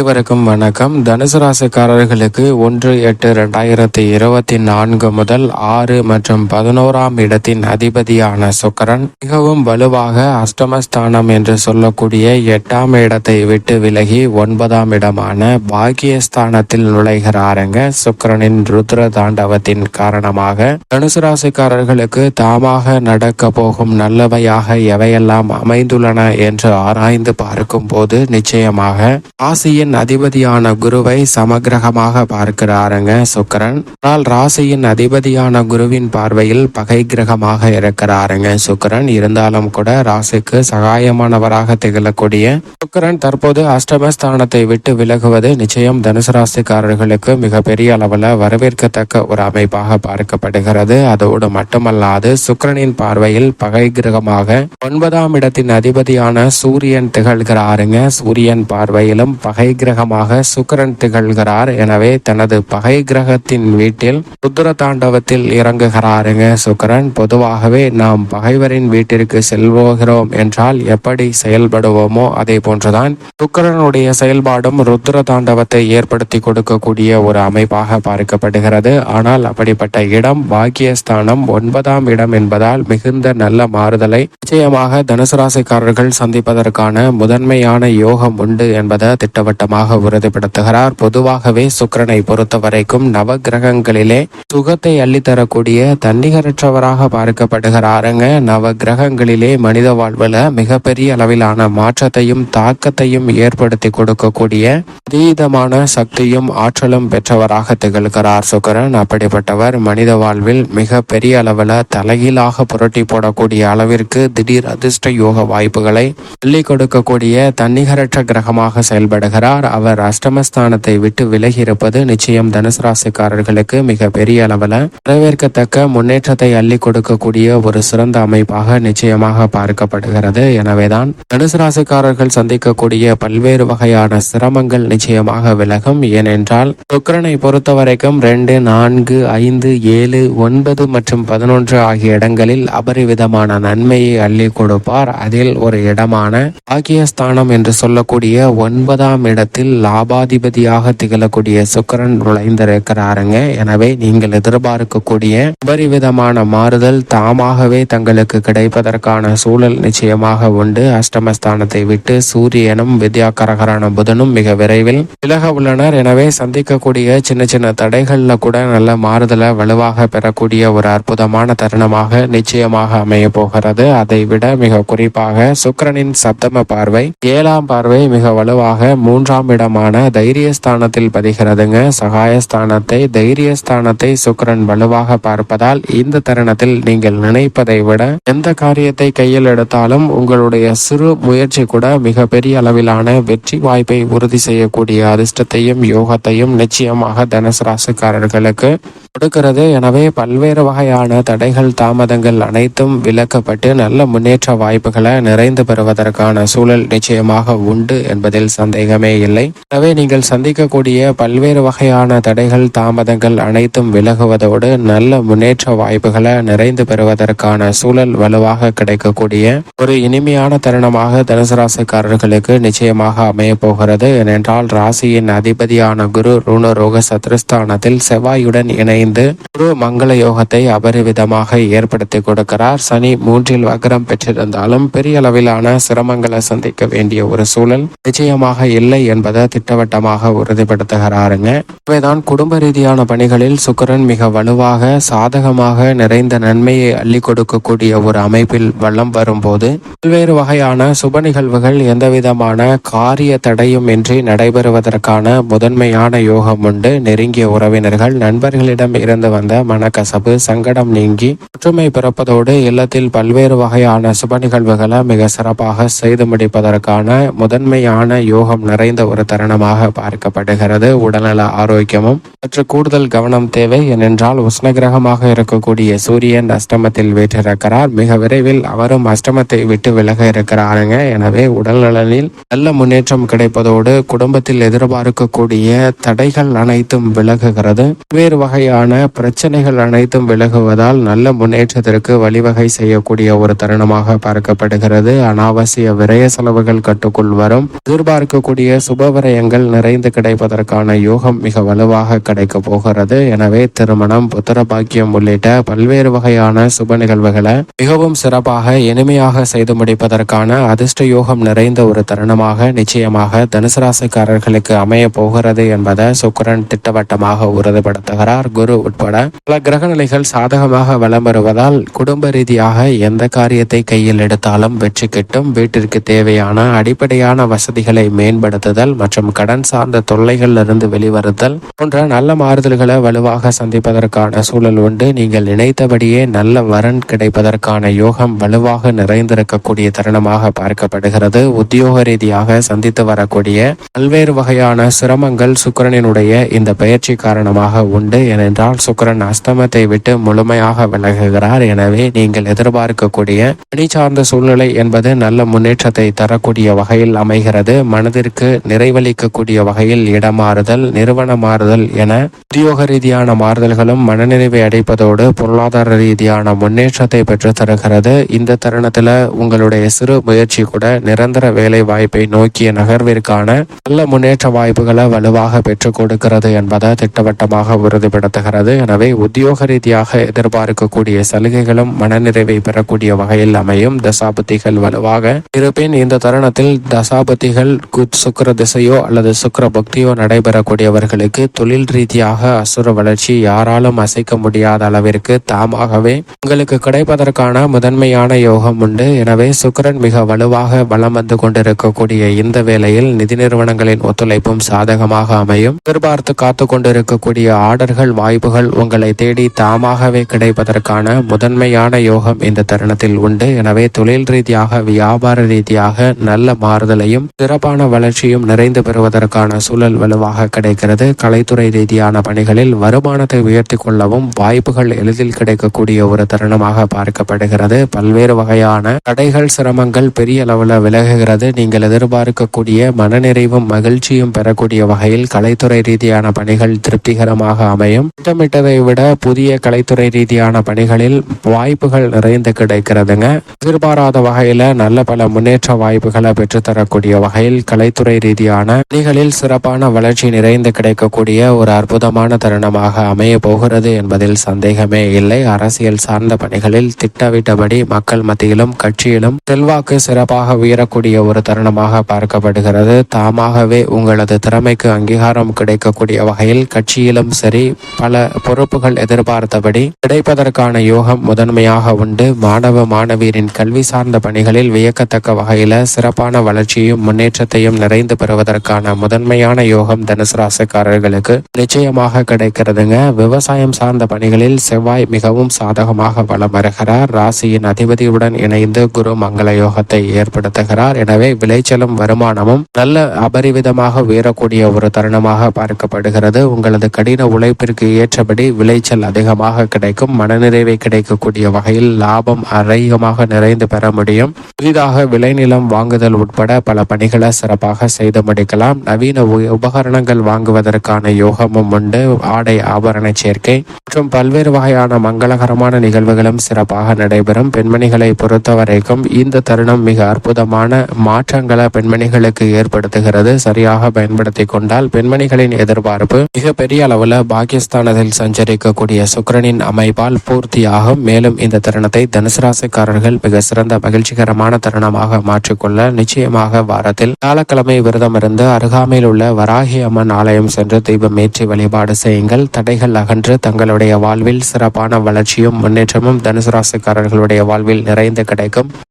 அனைவருக்கும் வணக்கம். தனுசு ராசிக்காரர்களுக்கு ஒன்று எட்டு ரெண்டாயிரத்தி இருபத்தி நான்கு முதல் ஆறு மற்றும் பதினோராம் இடத்தின் அதிபதியான சுக்கரன் மிகவும் வலுவாக அஷ்டமஸ்தானம் என்று சொல்லக்கூடிய எட்டாம் இடத்தை விட்டு விலகி ஒன்பதாம் இடமான பாக்கியஸ்தானத்தில் நுழைகிறாருங்க. சுக்கரனின் ருத்ர தாண்டவத்தின் காரணமாக தனுசு ராசிக்காரர்களுக்கு தாமாக நடக்க போகும் நல்லவையாக எவையெல்லாம் அமைந்துள்ளன என்று ஆராய்ந்து பார்க்கும் போது நிச்சயமாக ராசியின் அதிபதியான குருவை சமகிரகமாக பார்க்கிறாருங்க சுக்கரன். ஆனால் ராசியின் அதிபதியான குருவின் பார்வையில் பகை கிரகமாக இருக்கிறாருங்க சுக்கரன். இருந்தாலும் கூட ராசிக்கு சகாயமானவராக திகழக்கூடிய சுக்கரன் தற்போது அஷ்டமஸ்தானத்தை விட்டு விலகுவது நிச்சயம் தனுசு ராசிக்காரர்களுக்கு மிகப்பெரிய அளவில் வரவேற்கத்தக்க ஒரு அமைப்பாக பார்க்கப்படுகிறது. அதோடு மட்டுமல்லாது சுக்கிரனின் பார்வையில் பகை கிரகமாக ஒன்பதாம் இடத்தின் அதிபதியான சூரியன் திகழ்கிறாருங்க. சூரியன் பார்வையிலும் பகை கிரகமாக சுக்கரன் திகழ்கிறார். எனவே தனது பகை கிரகத்தின் வீட்டில் ருத்ர தாண்டவத்தில் இறங்குகிறாருங்க சுக்கிரன். பொதுவாகவே நாம் பகைவரின் வீட்டிற்கு செல்வோகிறோம் என்றால் எப்படி செயல்படுவோமோ அதே போன்றுதான் சுக்கிரனுடைய செயல்பாடும் ருத்ர தாண்டவத்தை ஏற்படுத்தி கொடுக்கக்கூடிய ஒரு அமைப்பாக பார்க்கப்படுகிறது. ஆனால் அப்படிப்பட்ட இடம் பாக்கியஸ்தானம் ஒன்பதாம் இடம் என்பதால் மிகுந்த நல்ல மாறுதலை நிச்சயமாக தனுசு ராசிக்காரர்கள் சந்திப்பதற்கான முதன்மையான யோகம் உண்டு என்பதை திட்டவட்டமாக உறுதிப்படுத்துகிறார். பொதுவாகவே சுக்கிரனை பொறுத்த வரைக்கும் நவ கிரகங்களிலே சுகத்தை அள்ளித்தரக்கூடிய தன்னிகரற்றவராக பார்க்கப்படுகிறாருங்க. நவ கிரகங்களிலே மனித வாழ்வுல மிகப்பெரிய அளவிலான மாற்றத்தையும் தாக்கத்தையும் ஏற்படுத்தி கொடுக்கக்கூடிய அதீதமான சக்தியும் ஆற்றலும் பெற்றவராக திகழ்கிறார் சுக்கிரன். அப்படிப்பட்டவர் மனித வாழ்வில் மிக பெரிய அளவில் தலைகீழாக புரட்டி போடக்கூடிய அளவிற்கு திடீர் அதிர்ஷ்ட யோக வாய்ப்புகளை அள்ளி கொடுக்கக்கூடிய தன்னிகரற்ற கிரகமாக செயல்படுகிறார். அவர் அஷ்டமஸ்தானத்தை விட்டு விலகி இருப்பது நிச்சயம் தனுசு ராசிக்காரர்களுக்கு மிக பெரிய அளவில் வரவேற்கத்தக்க முன்னேற்றத்தை அள்ளி கொடுக்கக்கூடிய ஒரு சிறந்த அமைப்பாக நிச்சயமாக பார்க்கப்படுகிறது. எனவேதான் தனுசு ராசிக்காரர்கள் சந்திக்கக்கூடிய பல்வேறு வகையான சிரமங்கள் நிச்சயமாக விலகும். ஏனென்றால் சுக்கரனை பொறுத்த வரைக்கும் ரெண்டு நான்கு ஐந்து ஏழு ஒன்பது மற்றும் பதினொன்று ஆகிய இடங்களில் அபரிவிதமான நன்மையை அள்ளி கொடுப்பார். அதில் ஒரு இடமான பாக்கியஸ்தானம் என்று சொல்லக்கூடிய ஒன்பதாம் இடத்தில் லாபாதிபதியாக திகழக்கூடிய சுக்கிரன் நுழைந்திருக்கிறாருங்க. எனவே நீங்கள் எதிர்பார்க்கக்கூடிய அபரிவிதமான மாறுதல் தாமாகவே தங்களுக்கு கிடைப்பதற்கான சூழல் நிச்சயமாக உண்டு. அஷ்டமஸ்தானத்தை விட்டு சூரியனும் வித்யாகரகரான புதனும் மிக விரைவில் விலக உள்ளனர். எனவே சந்திக்கக்கூடிய சின்ன சின்ன தடைகள்ல கூட நல்ல மாறுதலை வலுவாக பெறக்கூடிய ஒரு அற்புதமான தருணமாக நிச்சயமாக அமைய போகிறது. அதை விட மிக குறிப்பாக சுக்கிரனின் சப்தம பார்வை ஏழாம் பார்வை மிக வலுவாக மூன்று மூன்றாம் இடமான தைரியஸ்தானத்தில் பதிகிறதுங்க. சகாயஸ்தானத்தை தைரியஸ்தானத்தை சுக்கரன் வலுவாக பார்ப்பதால் இந்த தருணத்தில் நீங்கள் நினைப்பதை விட எந்த காரியத்தை கையில் எடுத்தாலும் உங்களுடைய சிறு முயற்சி கூட மிகப்பெரிய அளவிலான வெற்றி வாய்ப்பை உறுதி செய்யக்கூடிய அதிர்ஷ்டத்தையும் யோகத்தையும் நிச்சயமாக தனுசு ராசிக்காரர்களுக்கு கொடுக்கிறது. எனவே பல்வேறு வகையான தடைகள் தாமதங்கள் அனைத்தும் விலக்கப்பட்டு நல்ல முன்னேற்ற வாய்ப்புகளை நிறைந்து பெறுவதற்கான சூழல் நிச்சயமாக உண்டு என்பதில் சந்தேகமே இல்லை. எனவே நீங்கள் சந்திக்கக்கூடிய பல்வேறு வகையான தடைகள் தாமதங்கள் அனைத்தும் விலகுவதோடு நல்ல முன்னேற்ற வாய்ப்புகளை நிறைந்து பெறுவதற்கான சூழல் வலுவாக கிடைக்கக்கூடிய ஒரு இனிமையான தருணமாக தனுசு ராசிக்காரர்களுக்கு நிச்சயமாக அமைய போகிறது. ஏனென்றால் ராசியின் அதிபதியான குரு ருணரோக சத்ருஸ்தானத்தில் செவ்வாயுடன் இணைந்து குரு மங்கள யோகத்தை அபரிவிதமாக ஏற்படுத்தி கொடுக்கிறார். சனி மூன்றில் வக்ரம் பெற்றிருந்தாலும் பெரிய அளவிலான சிரமங்களை சந்திக்க வேண்டிய ஒரு சூழல் நிச்சயமாக இல்லை என்பதை திட்டவட்டமாக உறுதிப்படுத்துகிறாருங்க. இவைதான் குடும்ப ரீதியான பணிகளில் சுக்கரன் மிக வலுவாக சாதகமாக நிறைந்த நன்மையை அள்ளி கொடுக்கக்கூடிய ஒரு அமைப்பில் வளம் வரும்போது பல்வேறு வகையான சுப நிகழ்வுகள் எந்தவிதமான காரிய தடையும் இன்றி நடைபெறுவதற்கான முதன்மையான யோகம் உண்டு. நெருங்கிய உறவினர்கள் நண்பர்களிடம் இருந்து வந்த மனக்கசப்பு சங்கடம் நீங்கி ஒற்றுமை பிறப்பதோடு இல்லத்தில் பல்வேறு வகையான சுப நிகழ்வுகளை மிக சிறப்பாக செய்து முடிப்பதற்கான முதன்மையான யோகம் நிறைந்த ஒரு தருணமாக பார்க்கப்படுகிறது. உடல்நல ஆரோக்கியமும் சற்று கூடுதல் கவனம் தேவை. ஏனென்றால் உஷ்ணகிரகமாக இருக்கக்கூடிய சூரியன் அஷ்டமத்தில் வீற்றிருக்கிறார். மிக விரைவில் அவரும் அஷ்டமத்தை விட்டு விலக இருக்கிறாருங்க. எனவே உடல் நலனில் நல்ல முன்னேற்றம் கிடைப்பதோடு குடும்பத்தில் எதிர்பார்க்கக்கூடிய தடைகள் அனைத்தும் விலகுகிறது. வேறு வகையான பிரச்சனைகள் அனைத்தும் விலகுவதால் நல்ல முன்னேற்றத்திற்கு வழிவகை செய்யக்கூடிய ஒரு தருணமாக பார்க்கப்படுகிறது. அனாவசிய விரய செலவுகள் கட்டுக்குள் வரும். எதிர்பார்க்கக்கூடிய சுபவரயங்கள் நிறைந்து கிடைப்பதற்கான யோகம் மிக வலுவாக கிடைக்க போகிறது. எனவே திருமணம் புத்திர பாக்கியம் உள்ளிட்ட பல்வேறு வகையான சுப நிகழ்வுகளை மிகவும் சிறப்பாக இனிமையாக செய்து முடிப்பதற்கான அதிர்ஷ்ட யோகம் நிறைந்த ஒரு தருணமாக நிச்சயமாக தனுசு ராசிக்காரர்களுக்கு அமைய போகிறது என்பதை சுக்கரன் திட்டவட்டமாக உறுதிப்படுத்துகிறார். குரு உட்பட பல கிரகநிலைகள் சாதகமாக வலம் வருவதால் குடும்ப ரீதியாக எந்த காரியத்தை கையில் எடுத்தாலும் வெற்றி கிட்டும். வீட்டிற்கு தேவையான அடிப்படையான வசதிகளை மேம்படுத்துதல் மற்றும் கடன் சார்ந்த தொல்லைகளிலிருந்து வெளிவருதல். போன்ற நல்ல மாறுதல்களை வலுவாக சந்திப்பதற்கான சூழல் உண்டு. நீங்கள் நினைத்தபடியே நல்ல வரன் கிடைப்பதற்கான யோகம் வலுவாக நிறைந்திருக்கக்கூடிய தருணமாக பார்க்கப்படுகிறது. உத்தியோக ரீதியாக சந்தித்து வரக்கூடிய பல்வேறு வகையான சிரமங்கள் சுக்கிரனினுடைய இந்த பயிற்சி காரணமாக உண்டு. ஏனென்றால் சுக்கிரன் அஸ்தமத்தை விட்டு முழுமையாக விலகுகிறார். எனவே நீங்கள் எதிர்பார்க்கக்கூடிய பணி சார்ந்த சூழ்நிலை என்பது நல்ல முன்னேற்றத்தை தரக்கூடிய வகையில் அமைகிறது. மனதிற்கு நிறைவளிக்கக்கூடிய வகையில் இடமாறுதல் நிறுவன மாறுதல் என உத்தியோக ரீதியான மாறுதல்களும் மனநிறைவை அடைப்பதோடு பொருளாதார ரீதியான முன்னேற்றத்தை பெற்று தருகிறது. இந்த தருணத்தில் உங்களுடைய சிறு முயற்சி கூட நிரந்தர வேலை வாய்ப்பை நோக்கிய நகர்விற்கான நல்ல முன்னேற்ற வாய்ப்புகளை வலுவாக பெற்றுக் கொடுக்கிறது என்பதை திட்டவட்டமாக உறுதிப்படுத்துகிறது. எனவே உத்தியோக ரீதியாக எதிர்பார்க்கக்கூடிய சலுகைகளும் மனநிறைவை பெறக்கூடிய வகையில் அமையும். தசாபதிகள் வலுவாக இருப்பின் இந்த தருணத்தில் தசாபதிகள் குத் சுக்கர திசையோ அல்லது சுக்கிர பக்தியோ நடைபெறக்கூடியவர்களுக்கு தொழில் ரீதியாக அசுர வளர்ச்சி யாராலும் அசைக்க முடியாத அளவிற்கு தாமாகவே உங்களுக்கு கிடைப்பதற்கான முதன்மையான யோகம் உண்டு. எனவே சுக்கிரன் மிக வலுவாக வலம் வந்து கொண்டிருக்கக்கூடிய இந்த வேளையில் நிதி நிறுவனங்களின் ஒத்துழைப்பும் சாதகமாக அமையும். எதிர்பார்த்து காத்து கொண்டிருக்கக்கூடிய ஆர்டர்கள் வாய்ப்புகள் உங்களை தேடி தாமாகவே கிடைப்பதற்கான முதன்மையான யோகம் இந்த தருணத்தில் உண்டு. எனவே தொழில் ரீதியாக வியாபார ரீதியாக நல்ல மாறுதலையும் சிறப்பான வளர்ச்சியும் நிறைந்து பெறுவதற்கான சூழல் வலுவாக கிடைக்கிறது. கலைத்துறை ரீதியான பணிகளில் வருமானத்தை உயர்த்தி கொள்ளவும் வாய்ப்புகள் எளிதில் கிடைக்கக்கூடிய ஒரு தருணமாக பார்க்கப்படுகிறது. பல்வேறு வகையான தடைகள் சிரமங்கள் பெரிய அளவில் விலகுகிறது. நீங்கள் எதிர்பார்க்கக்கூடிய மனநிறைவும் மகிழ்ச்சியும் பெறக்கூடிய வகையில் கலைத்துறை ரீதியான பணிகள் திருப்திகரமாக அமையும். திட்டமிட்டதை விட புதிய கலைத்துறை ரீதியான பணிகளில் வாய்ப்புகள் நிறைந்து கிடைக்கிறதுங்க. எதிர்பாராத வகையில நல்ல பல முன்னேற்ற வாய்ப்புகளை பெற்றுத்தரக்கூடிய வகையில் கலைத்துறை ரீதியான பணிகளில் சிறப்பான வளர்ச்சி நிறைந்து கிடைக்கக்கூடிய ஒரு அற்புதமான தருணமாக அமைய போகிறது என்பதில் சந்தேகமே இல்லை. அரசியல் சார்ந்த பணிகளில் திட்டமிட்டபடி மக்கள் மத்தியிலும் கட்சியிலும் செல்வாக்கு சிறப்பாக உயரக்கூடிய ஒரு தருணமாக பார்க்கப்படுகிறது. தாமாகவே உங்களது திறமைக்கு அங்கீகாரம் கிடைக்கக்கூடிய வகையில் கட்சியிலும் சரி பல பொறுப்புகள் எதிர்பார்த்தபடி கிடைப்பதற்கான யோகம் முதன்மையாக உண்டு. மாணவ மாணவியரின் கல்வி சார்ந்த பணிகளில் வியக்கத்தக்க வகையில சிறப்பான வளர்ச்சியும் முன்னேற்றத்தையும் நிறைந்து பெறுவதற்கான முதன்மையான யோகம் தனுசு ராசிக்காரர்களுக்கு நிச்சயமாக கிடைக்கிறதுங்க. விவசாயம் சார்ந்த பணிகளில் செவ்வாய் மிகவும் சாதகமாக வளம் வருகிறார். ராசியின் அதிபதியுடன் இணைந்து குரு மங்கள யோகத்தை ஏற்படுத்துகிறார். எனவே விளைச்சலும் வருமானமும் நல்ல அபரிவிதமாக உயரக்கூடிய ஒரு தருணமாக பார்க்கப்படுகிறது. உங்களது கடின உழைப்பிற்கு ஏற்றபடி விளைச்சல் அதிகமாக கிடைக்கும். மனநிறைவை கிடைக்கக்கூடிய வகையில் லாபம் அதிகமாக நிறைந்து பெற முடியும். புதிதாக விளைநிலம் வாங்குதல் உட்பட பல பணிகளை சிறப்பாக செய்து முடிக்கலாம் நவீன உபகரணங்கள் வாங்குவதற்கான யோகமும் உண்டு. ஆடை ஆபரண சேர்க்கை. மற்றும் பல்வேறு வகையான மங்களகரமான நிகழ்வுகளும் சிறப்பாக நடைபெறும். பெண்மணிகளை பொறுத்தவரைக்கும் இந்த தருணம் மிக அற்புதமான மாற்றங்களை பெண்மணிகளுக்கு ஏற்படுத்துகிறது. சரியாக பயன்படுத்தி கொண்டால் பெண்மணிகளின் எதிர்பார்ப்பு மிக பெரிய அளவில் பாகிஸ்தானத்தில் சஞ்சரிக்கக்கூடிய சுக்கிரனின் அமைப்பால் பூர்த்தியாகும். மேலும் இந்த தருணத்தை தனுசு ராசிக்காரர்கள் மிக சிறந்த மகிழ்ச்சிகரமான தருணமாக மாற்றிக்கொள்ள நிச்சயமாக வாரத்தில் வியாழக்கிழமை விருது விரதமிருந்து அருகாமையில் உள்ள வராகி அம்மன் ஆலயம் சென்று தீபம் ஏற்றி வழிபாடு செய்யுங்கள். தடைகள் அகன்று தங்களுடைய வாழ்வில் சிறப்பான வளர்ச்சியும் முன்னேற்றமும் தனுசு ராசிக்காரர்களுடைய வாழ்வில் நிறைந்து கிடைக்கும்.